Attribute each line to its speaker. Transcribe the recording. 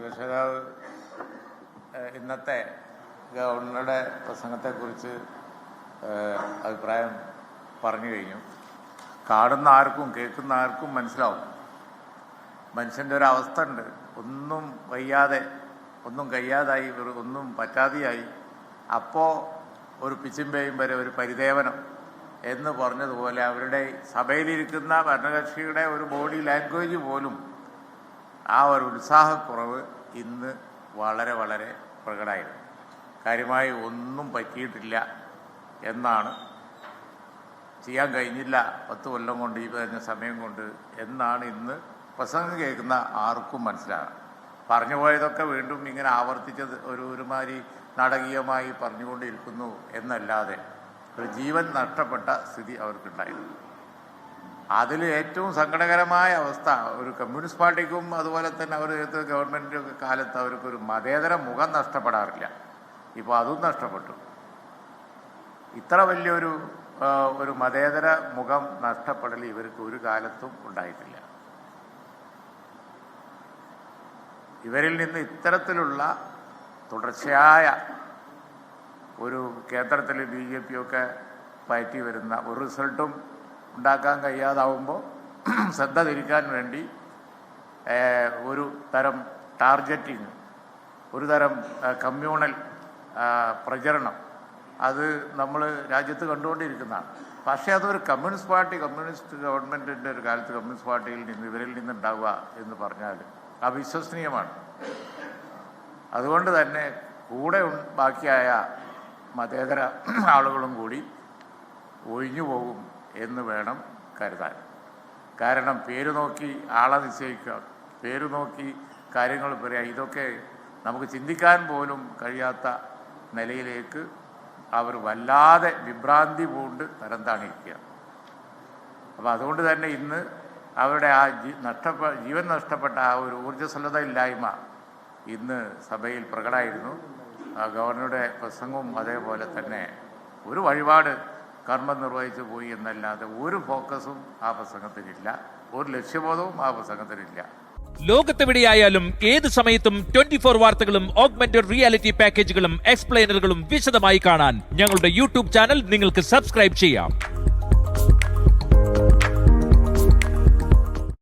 Speaker 1: പ്രതിപക്ഷ ഇന്നത്തെ ഗവർണറുടെ പ്രസംഗത്തെക്കുറിച്ച് അഭിപ്രായം പറഞ്ഞു കഴിഞ്ഞു. കാണുന്ന ആർക്കും കേൾക്കുന്ന ആർക്കും മനസ്സിലാവും. മനുഷ്യന്റെ ഒരു അവസ്ഥ ഉണ്ട്. ഒന്നും വയ്യാതെ ഒന്നും കഴിയാതായി ഒന്നും പറ്റാതെയായി. അപ്പോൾ ഒരു പിച്ചിമ്പേയും വരെ ഒരു പരിദേവനം എന്ന് പറഞ്ഞതുപോലെ അവരുടെ സഭയിലിരിക്കുന്ന ഭരണകക്ഷിയുടെ ഒരു ബോഡി ലാംഗ്വേജ് പോലും ആ ഒരു ഉത്സാഹക്കുറവ് ഇന്ന് വളരെ വളരെ പ്രകടമായിരുന്നു. കാര്യമായി ഒന്നും പറ്റിയിട്ടില്ല എന്നാണ് ചെയ്യാൻ കഴിഞ്ഞില്ല പത്ത് കൊല്ലം കൊണ്ട് ഈ പറഞ്ഞ സമയം കൊണ്ട് എന്നാണ് ഇന്ന് പ്രസംഗം കേൾക്കുന്ന ആർക്കും മനസ്സിലാകാം. പറഞ്ഞു പോയതൊക്കെ വീണ്ടും ഇങ്ങനെ ആവർത്തിച്ചത് ഒരു ഒരുമാതിരി നാടകീയമായി പറഞ്ഞുകൊണ്ടിരിക്കുന്നു എന്നല്ലാതെ ഒരു ജീവൻ നഷ്ടപ്പെട്ട സ്ഥിതി അവർക്കുണ്ടായിരുന്നു. അതിൽ ഏറ്റവും സങ്കടകരമായ അവസ്ഥ. ഒരു കമ്മ്യൂണിസ്റ്റ് പാർട്ടിക്കും അതുപോലെ തന്നെ അവർ ഗവൺമെന്റ് കാലത്ത് അവർക്കൊരു മതേതര മുഖം നഷ്ടപ്പെടാറില്ല. ഇപ്പോൾ അതും നഷ്ടപ്പെട്ടു. ഇത്ര വലിയൊരു ഒരു മതേതര മുഖം നഷ്ടപ്പെടൽ ഇവർക്ക് ഒരു കാലത്തും ഉണ്ടായിട്ടില്ല. ഇവരിൽ നിന്ന് ഇത്തരത്തിലുള്ള തുടർച്ചയായ ഒരു കേന്ദ്രത്തിൽ ബി ജെ പി ഒക്കെ പയറ്റി വരുന്ന ഒരു റിസൾട്ടും ഉണ്ടാക്കാൻ കഴിയാതാവുമ്പോൾ ശ്രദ്ധ തിരിക്കാൻ വേണ്ടി ഒരു തരം ടാർഗറ്റിങ് ഒരു തരം കമ്മ്യൂണൽ പ്രചരണം. അത് നമ്മൾ രാജ്യത്ത് കണ്ടുകൊണ്ടിരിക്കുന്നതാണ്. പക്ഷേ അതൊരു കമ്മ്യൂണിസ്റ്റ് പാർട്ടി കമ്മ്യൂണിസ്റ്റ് ഗവൺമെന്റിന്റെ ഒരു കാലത്ത് കമ്മ്യൂണിസ്റ്റ് പാർട്ടിയിൽ നിന്ന് ഇവരിൽ നിന്നുണ്ടാവുക എന്ന് പറഞ്ഞാൽ അവിശ്വസനീയമാണ്. അതുകൊണ്ട് തന്നെ കൂടെ ബാക്കിയായ മതേതര ആളുകളും കൂടി ഒഴിഞ്ഞു പോകും എന്ന് വേണം കരുതാൻ. കാരണം പേര് നോക്കി ആളെ നിശ്ചയിക്കുക പേര് നോക്കി കാര്യങ്ങൾ പറയുക ഇതൊക്കെ നമുക്ക് ചിന്തിക്കാൻ പോലും കഴിയാത്ത നിലയിലേക്ക് അവർ വല്ലാതെ വിഭ്രാന്തി പൂണ്ട് തരം താണിരിക്കുക അപ്പോൾ അതുകൊണ്ട് തന്നെ ഇന്ന് അവരുടെ ആ ജീ നഷ്ടപ്പെ ജീവൻ നഷ്ടപ്പെട്ട ആ ഒരു ഊർജസ്വലത ഇല്ലായ്മ ഇന്ന് സഭയിൽ പ്രകടമായിരുന്നു. ഗവർണറുടെ പ്രസംഗവും അതേപോലെ തന്നെ ഒരു വഴിപാട് കർമ്മം നിർവഹിച്ചു പോയി എന്നല്ലാതെ ഒരു ഫോക്കസും ആ പ്രസംഗത്തിനില്ല. ഒരു ലക്ഷ്യബോധവും ആ പ്രസംഗത്തിനില്ല.
Speaker 2: ലോകത്തെവിടെയായാലും ഏത് സമയത്തും ട്വന്റി ഫോർ വാർത്തകളും ഓഗ്മെന്റഡ് റിയാലിറ്റി പാക്കേജുകളും എക്സ്പ്ലെയിനറുകളും വിശദമായി കാണാൻ ഞങ്ങളുടെ യൂട്യൂബ് ചാനൽ നിങ്ങൾക്ക് സബ്സ്ക്രൈബ് ചെയ്യാം.